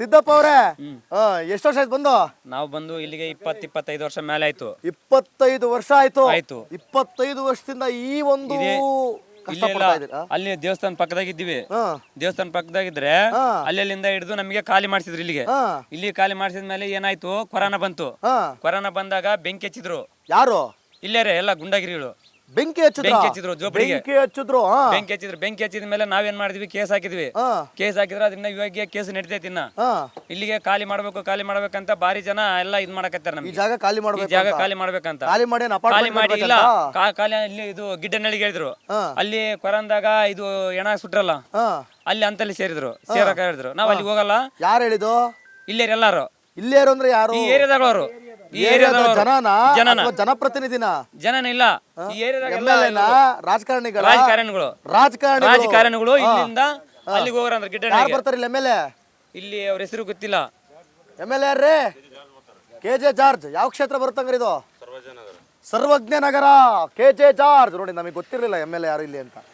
ಸಿದ್ದಪ್ಪ ಅವರೇ ಎಷ್ಟು ವರ್ಷ ಆಯ್ತು ಬಂದು? ನಾವು ಬಂದು ಇಲ್ಲಿಗೆ ಇಪ್ಪತ್ ಇಪ್ಪತ್ತೈದು ವರ್ಷ ಮೇಲೆ ಆಯ್ತು. ಇಪ್ಪತ್ತೈದು ವರ್ಷ ಆಯ್ತು. ಆಯ್ತು. ಇಪ್ಪತ್ತೈದು ವರ್ಷದಿಂದ ಈ ಒಂದು ಇದೀರಾ ಅಲ್ಲಿ ದೇವಸ್ಥಾನ ಪಕ್ಕದಾಗಿದ್ದೀವಿ. ಹಾ. ದೇವಸ್ಥಾನ ಪಕ್ಕದಾಗಿದ್ರೆ ಇದ್ರೆ ಅಲ್ಲಿಂದ ಹಿಡಿದು ನಮಗೆ ಖಾಲಿ ಮಾಡಿಸಿದ್ರು ಇಲ್ಲಿಗೆ. ಹಾ. ಇಲ್ಲಿ ಖಾಲಿ ಮಾಡಿಸಿದ ಮೇಲೆ ಏನಾಯ್ತು? ಕೊರೋನಾ ಬಂತು. ಹಾ. ಕೊರೋನಾ ಬಂದಾಗ ಬೆಂಕಿ ಹಚ್ಚಿದ್ರು. ಯಾರು? ಇಲ್ಲೇರೆ ಎಲ್ಲ ಗುಂಡಗಿರಿಗಳು. ಬೆಂಕಿ ಹಚ್ಚಿದ್ರು? ಬೆಂಕಿ ಹಚ್ಚಿದ್ರು ಜೋಪಡಿಗೆ ಬೆಂಕಿ ಹಚ್ಚಿದ್ರು ಹಾ ಬೆಂಕಿ ಹಚ್ಚಿದ್ರು ಬೆಂಕಿ ಹಚ್ಚಿದ ಮೇಲೆ ನಾವೇನ್ ಮಾಡಿದ್ವಿ? ಕೇಸ್ ಹಾಕಿದ್ವಿ. ಹಾ ಕೇಸ್ ಹಾಕಿದ್ರೆ ಅದನ್ನ ಇವಾಗ ಕೇಸ್ ನಡೀತೈತಿ ಇನ್ನ. ಹಾ ಇಲ್ಲಿಗೆ ಖಾಲಿ ಮಾಡ್ಬೇಕು ಖಾಲಿ ಮಾಡ್ಬೇಕಂತ ಬಾರಿ ಜನ ಎಲ್ಲ ಇದ್ ಮಾಡಕತ್ತಾರ ಈ ನಮ್ಗೆ ಜಾಗ ಖಾಲಿ ಈ ಮಾಡ್ಬೇಕು ಜಾಗ. ಖಾಲಿ ಮಾಡ್ಬೇಕಂತ. ಖಾಲಿ ಮಾಡಿ ಏನ್ ಖಾಲಿ ಅಪಾರ್ಟ್ಮೆಂಟ್ ಮಾಡಿ ಇಲ್ಲ? ಕಾ- ಖಾಲಿ ಇಲ್ಲಿ ಇದು ಗಿಡ್ಡನಳ್ಳಿಗೆ ಹೇಳಿದ್ರು. ಹಾ ಅಲ್ಲಿ ಕೊರಂದಾಗ ಇದು ಎಣ ಸುಟ್ರಲ್ಲ ಹಾ ಅಲ್ಲಿ ಅಂತಲ್ಲಿ ಸೇರಿದ್ರು. ಸೇರಕ ಹೇಳಿದ್ರು. ನಾವ್ ಅಲ್ಲಿ ಹೋಗಲ್ಲ. ಯಾರು ಹೇಳಿದೋ ಇಲ್ಲೇ ಎಲ್ಲಾರು. ಇಲ್ಲೇ ಇರೋ ಅಂದ್ರೆ ಯಾರು? ಈ ಏರಿಯಾದಗಳವರು ಈ ಏರಿಯಾದ ಜನನ ಜನನ ಅಥವಾ ಜನಪ್ರತಿನಿಧಿನ? ಜನನ ಇಲ್ಲ ಈ ಏರಿಯಾದಾಗ ಎಲ್ಲ ಎಲ್ ಎನ ರಾಜಕಾರಣಿಗಳ ರಾಜಕಾರಣಿಗಳು. ರಾಜಕಾರಣಿ ರಾಜಕಾರಣಿಗಳು ಇಲ್ಲಿಂದ ಅಲ್ಲಿಗೆ ಹೋಗ್ರಂದ್ರ ಯಾರು ಗಿಡ್ಡನಳ್ಳಿಗೆ ಬರ್ತಾರೆ ಇಲ್ಲಿ ಎಂ ಎಲ್ ಎ? ಇಲ್ಲಿ ಅವ್ರ ಹೆಸರು ಗೊತ್ತಿಲ್ಲ. ಎಂ ಎಲ್ ಎ ಯಾರ್ರಿ? K J George. ಯಾವ ಕ್ಷೇತ್ರ ಬರುತ್ತಂಗ್ರಿ ಇದು? Sarvagna Nagar K J George. ನೋಡಿ ನಮಗೆ ಗೊತ್ತಿರಲಿಲ್ಲ ಎಂ ಎಲ್ ಎ ಯಾರು ಇಲ್ಲಿ ಅಂತ.